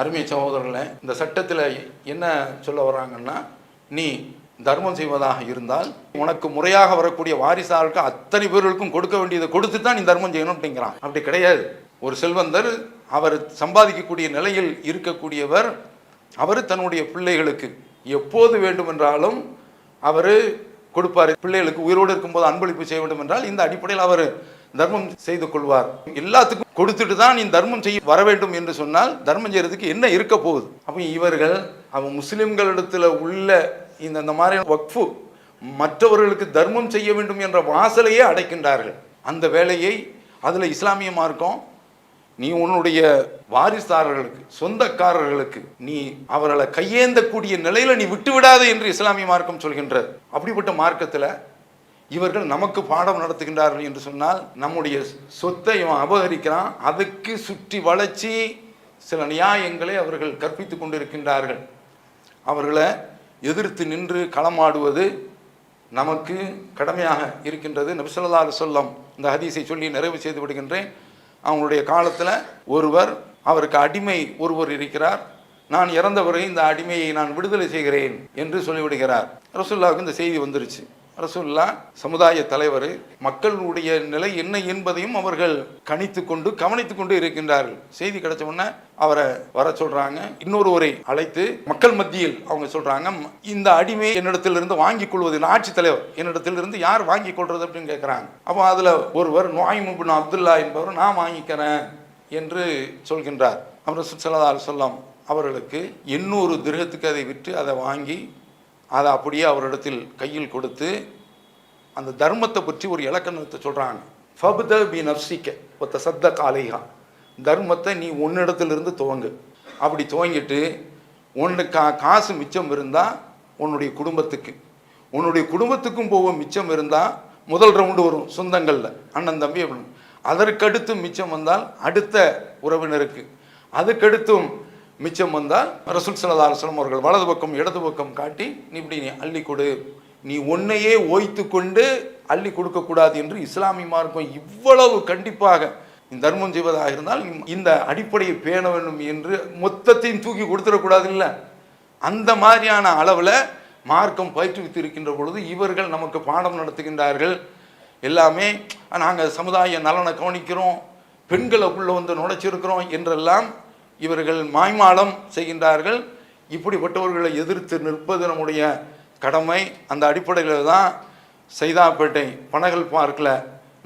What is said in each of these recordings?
அருமை சகோதரர்களே இந்த சட்டத்தில் என்ன சொல்ல வர்றாங்கன்னா நீ தர்மம் செய்வதாக இருந்தால் உனக்கு முறையாக வரக்கூடிய வாரிசாருக்கு அத்தனை பேர்களுக்கும் கொடுக்க வேண்டியதை கொடுத்து தான் நீ தர்மம் செய்யணும் அப்படிங்கிறான். அப்படி கிடையாது. ஒரு செல்வந்தர் அவர் சம்பாதிக்கக்கூடிய நிலையில் இருக்கக்கூடியவர் அவர் தன்னுடைய பிள்ளைகளுக்கு எப்போது வேண்டுமென்றாலும் அவர் கொடுப்பார். பிள்ளைகளுக்கு உயிரோடு இருக்கும்போது அன்பளிப்பு செய்ய வேண்டும் என்றால் இந்த அடிப்படையில் அவர் தர்மம் செய்து கொள்வார். எல்லாத்துக்கும் கொடுத்துட்டு தான் நீ தர்மம் செய்ய வர வேண்டும் என்று சொன்னால் தர்மம் செய்யறதுக்கு என்ன இருக்க போகுது? அப்போ இவர்கள் அவன் முஸ்லிம்களிடத்தில் உள்ள இந்த இந்த மாதிரி வக்ஃபு மற்றவர்களுக்கு தர்மம் செய்ய வேண்டும் என்ற வாசலையே அடைக்கின்றார்கள். அந்த வேலையை அதில் இஸ்லாமிய மார்க்கம் நீ உன்னுடைய வாரிசாரர்களுக்கு சொந்தக்காரர்களுக்கு நீ அவர்களை கையேந்தக்கூடிய நிலையில நீ விட்டு விடாதே என்று இஸ்லாமிய மார்க்கம் சொல்கின்றது அப்படிப்பட்ட மார்க்கத்தில் இவர்கள் நமக்கு பாடம் நடத்துகின்றார்கள் என்று சொன்னால் நம்முடைய சொத்தை இவன் அபகரிக்கிறான். அதுக்கு சுற்றி வளைச்சி சில நியாயங்களை அவர்கள் கற்பித்து கொண்டிருக்கின்றார்கள். அவர்களை எதிர்த்து நின்று களமாடுவது நமக்கு கடமையாக இருக்கின்றது. நபிசல்லா சொல்லம் இந்த ஹதீஸை சொல்லி நிறைவு செய்து விடுகின்றேன். அவங்களுடைய காலத்தில் ஒருவர் அவருக்கு அடிமை ஒருவர் இருக்கிறார். நான் இறந்தவரை இந்த அடிமையை நான் விடுதலை செய்கிறேன் என்று சொல்லிவிடுகிறார். ரசுல்லாவுக்கு இந்த செய்தி வந்துருச்சு. ரசுல்லா சமுதாய தலைவர் மக்களுடைய நிலை என்ன என்பதையும் அவர்கள் கணித்து கொண்டு கவனித்து கொண்டு இருக்கின்றார்கள். செய்தி கிடைச்ச உடனே அவரை வர சொல்றாங்க. இன்னொருவரை அழைத்து மக்கள் மத்தியில் அவங்க சொல்றாங்க இந்த அடிமை என்னிடத்திலிருந்து வாங்கிக் கொள்வது ஆட்சி தலைவர் என்னிடத்திலிருந்து யார் வாங்கி கொள்றது? அப்படின்னு கேட்குறாங்க அப்போ அதில் ஒருவர் நோய்முபின் அப்துல்லா என்பவர் நான் வாங்கிக்கிறேன் என்று சொல்கின்றார். அவர் சுசலதா சொல்லம் அவர்களுக்கு எண்ணூறு திருகத்துக்கு அதை விற்று அதை வாங்கி அதை அப்படியே அவரிடத்தில் கையில் கொடுத்து அந்த தர்மத்தை பற்றி ஒரு இலக்கணத்தை சொல்கிறாங்க ஃபப்த பி நப்சிக்க ஒத்த சத்த காலையா தர்மத்தை நீ உன்னிடத்திலிருந்து துவங்கு. அப்படி துவங்கிட்டு உன்னு கா காசு மிச்சம் இருந்தால் உன்னுடைய குடும்பத்துக்கு. உன்னுடைய குடும்பத்துக்கும் போக மிச்சம் இருந்தால் முதல் ரவுண்டு வரும் சொந்தங்களில் அண்ணன் தம்பி அப்படின்னு. அதற்கடுத்து மிச்சம் வந்தால் அடுத்த உறவினருக்கு. அதுக்கடுத்தும் மிச்சம் வந்தால் ரசூல் சல்லா அவர்கள் வலது பக்கம் இடது பக்கம் காட்டி நீ இப்படி நீ அள்ளி கொடு. நீ உன்னையே ஓய்த்து கொண்டு அள்ளி கொடுக்கக்கூடாது என்று இஸ்லாமிய மார்க்கம் இவ்வளவு கண்டிப்பாக தர்மம் செய்வதாக இருந்தால் இந்த அடிப்படையை பேண வேண்டும் என்று மொத்தத்தையும் தூக்கி கொடுத்துடக்கூடாது இல்லை. அந்த மாதிரியான அளவில் மார்க்கம் பயிற்றுவித்து இருக்கின்ற பொழுது இவர்கள் நமக்கு பாடம் நடத்துகின்றார்கள். எல்லாமே நாங்கள் சமுதாய நலனை கவனிக்கிறோம். பெண்களை உள்ளே வந்து நுழைச்சிருக்கிறோம் என்றெல்லாம் இவர்கள் மாய்மாலம் செய்கின்றார்கள். இப்படிப்பட்டவர்களை எதிர்த்து நிற்பது நம்முடைய கடமை. அந்த அடிப்படையில் தான் சைதாப்பேட்டை பனகல் பார்க்கில்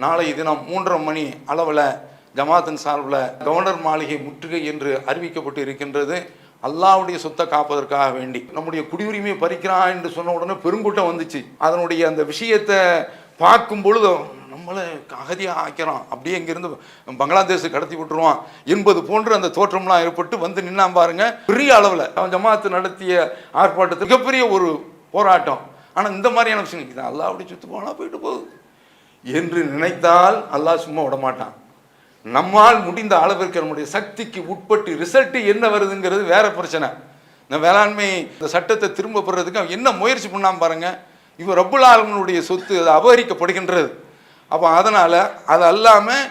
நாளை தினம் மூன்றரை மணி அளவில் ஜமாத்தின் சார்பில் கவர்னர் மாளிகை முற்றுகை என்று அறிவிக்கப்பட்டு இருக்கின்றது. அல்லாவுடைய சொத்தை காப்பதற்காக வேண்டி. நம்முடைய குடியுரிமையை பறிக்கிறான் என்று சொன்ன உடனே பெருங்கூட்டம் வந்துச்சு. அதனுடைய அந்த விஷயத்தை பார்க்கும் பொழுதும் நம்மளை அகதியாக ஆக்கிறான். அப்படியே இங்கேருந்து பங்களாதேஷ் கடத்தி விட்டுருவான். என்பது போன்று அந்த தோற்றம்லாம் ஏற்பட்டு வந்து நின்னா பாருங்க. பெரிய அளவில் அவன் ஜமாத்து நடத்திய ஆர்ப்பாட்டத்தில் மிகப்பெரிய ஒரு போராட்டம். ஆனால் இந்த மாதிரியான விஷயம் இது அல்லா அப்படி சுற்று போனால் போயிட்டு போகுது. என்று நினைத்தால் அல்லாஹ் சும்மா விட மாட்டான். நம்மால் முடிந்த அளவிற்கு நம்முடைய சக்திக்கு உட்பட்டு ரிசல்ட்டு என்ன வருதுங்கிறது வேற பிரச்சனை. இந்த வேளாண்மை இந்த சட்டத்தை திரும்ப பெறதுக்கு அவன் என்ன முயற்சி பண்ணாமல் பாருங்க. இவன் ரப்புல் ஆலமனுடைய சொத்து அது அபகரிக்கப்படுகின்றது. அப்போ அதனால் அது அல்லாமல்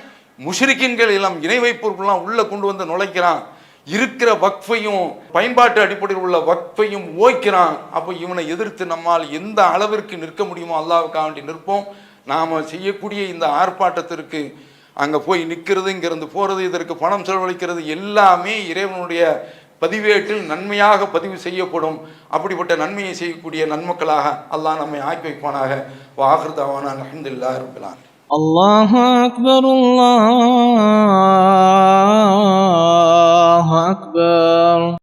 முஷ்ரிக்கின்கள் எல்லாம் இணை வைப்பவர்கள்லாம் உள்ளே கொண்டு வந்து நுழைக்கிறான். இருக்கிற வக்ஃபையும் பயன்பாட்டு அடிப்படையில் உள்ள வக்ஃபையும் ஓய்க்கிறான். அப்போ இவனை எதிர்த்து நம்மால் எந்த அளவிற்கு நிற்க முடியுமோ அல்லாவுக்காக வேண்டி நிற்போம். நாம் செய்யக்கூடிய இந்த ஆர்ப்பாட்டத்திற்கு அங்கே போய் நிற்கிறது இங்கேருந்து போகிறது இதற்கு பணம் செலவழிக்கிறது எல்லாமே இறைவனுடைய பதிவேட்டில் நன்மையாக பதிவு செய்யப்படும் அப்படிப்பட்ட நன்மையை செய்யக்கூடிய நன்மக்களாக அல்லாஹ் நம்மை ஆக்கி வைப்பானாக வாகிருதாவான அலமதுல்லா இருக்கலாம் الله أكبر الله أكبر